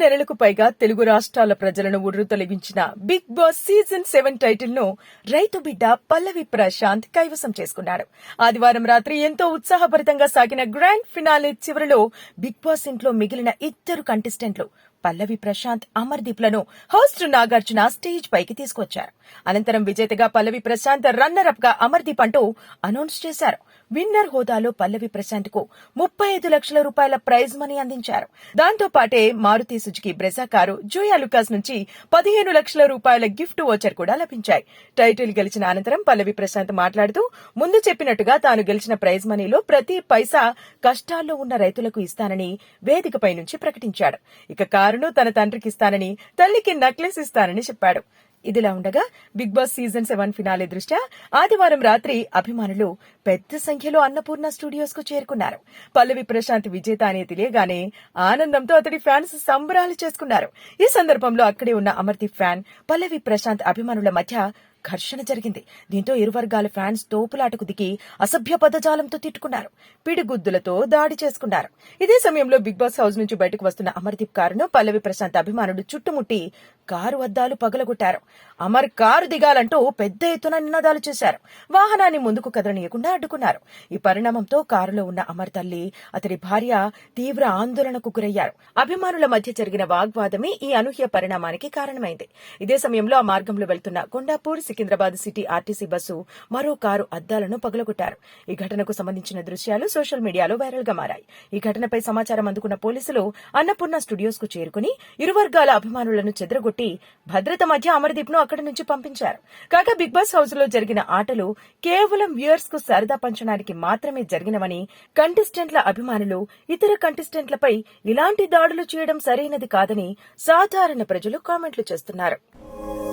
నెలలకు పైగా తెలుగు రాష్ట్రాల ప్రజలను ఉర్రు తొలగించిన బిగ్ బాస్ సీజన్ సెవెన్ టైటిల్ను రైతు బిడ్డ పల్లవి ప్రశాంత్ కైవసం చేసుకున్నాడు ఆదివారం రాత్రి ఎంతో ఉత్సాహభరితంగా సాగిన గ్రాండ్ ఫినాలే చివరిలో బిగ్ బాస్ ఇంట్లో మిగిలిన ఇద్దరు కంటెస్టెంట్లు పల్లవి ప్రశాంత్ అమర్దీప్లను హోస్ట్ నాగార్జున స్టేజ్ పైకి తీసుకొచ్చారు. అనంతరం విజేతగా పల్లవి ప్రశాంత్ రన్నర్ అప్గా అమర్దీప్ అంటూ అనౌన్స్ చేశారు. విన్నర్ హోదాలో పల్లవి ప్రశాంత్కు ముప్పై ఐదు లక్షల రూపాయల ప్రైజ్ మనీ అందించారు. దాంతో పాటే Maruti Suzuki Brezza car Joyalukkas నుంచి పదిహేను లక్షల రూపాయల గిఫ్ట్ ఓచర్ కూడా లభించాయి. టైటిల్ గెలిచిన అనంతరం పల్లవి ప్రశాంత్ మాట్లాడుతూ ముందు చెప్పినట్టుగా తాను గెలిచిన ప్రైజ్ మనీలో ప్రతి పైసా కష్టాల్లో ఉన్న రైతులకు ఇస్తానని వేదికపై నుంచి ప్రకటించాడు. ఇక కారును తన తండ్రికి ఇస్తానని తల్లికి నక్లెస్ ఇస్తానని చెప్పాడు. ఇదిలా ఉండగా Bigg Boss season seven finale దృష్ట్యా ఆదివారం రాత్రి అభిమానులు పెద్ద సంఖ్యలో అన్నపూర్ణ స్టూడియోస్కు చేరుకున్నారు. పల్లవి ప్రశాంత్ విజేత అనే తెలియగానే ఆనందంతో అతడి ఫ్యాన్స్ సంబరాలు చేసుకున్నారు. ఈ సందర్భంలో అక్కడే ఉన్న అమర్తి ఫ్యాన్ పల్లవి ప్రశాంత్ అభిమానుల మధ్య ఘర్షణ జరిగింది. దీంతో ఇరు వర్గాల ఫ్యాన్స్ తోపులాటకు దిగి అసభ్య పదజాలంతో తిట్టుకున్నారు. పిడిగుద్దులతో దాడి చేసుకున్నారు. ఇదే సమయంలో బిగ్ బాస్ హౌస్ నుంచి బయటకు వస్తున్న అమర్దీప్ కారును పల్లవి ప్రశాంత్ అభిమానులు చుట్టుముట్టి కారు అద్దాలు పగలగొట్టారు. అమర్ కారు దిగాలంటూ పెద్ద ఎత్తున నినాదాలు చేశారు. వాహనాన్ని ముందుకు కదలనీయకుండా అడ్డుకున్నారు. ఈ పరిణామంతో కారులో ఉన్న అమర్ తల్లి అతడి భార్య తీవ్ర ఆందోళనకు గురయ్యారు. అభిమానుల మధ్య జరిగిన వాగ్వాదమే ఈ అనూహ్య పరిణామానికి కారణమైంది. ఇదే సమయంలో ఆ మార్గంలో వెళ్తున్న Kondapur Secunderabad city RTC bus మరో కారు అద్దాలను పగులగొట్టారు. ఈ ఘటనకు సంబంధించిన దృశ్యాలు సోషల్ మీడియాలో వైరల్గా మారాయి. ఈ ఘటనపై సమాచారం అందుకున్న పోలీసులు అన్నపూర్ణ స్టూడియోస్కు చేరుకుని ఇరు వర్గాల అభిమానులను చెదరగొట్టి భద్రత మధ్య అమర్దీప్ను అక్కడి నుంచి పంపించారు. కాగా బిగ్ బాస్ హౌస్లో జరిగిన ఆటలు కేవలం వ్యూయర్స్కు సరదా పంచడానికి మాత్రమే జరిగినవని కంటెస్టెంట్ల అభిమానులు ఇతర కంటెస్టెంట్లపై ఇలాంటి దాడులు చేయడం సరైనది కాదని సాధారణ ప్రజలు కామెంట్లు చేస్తున్నారు.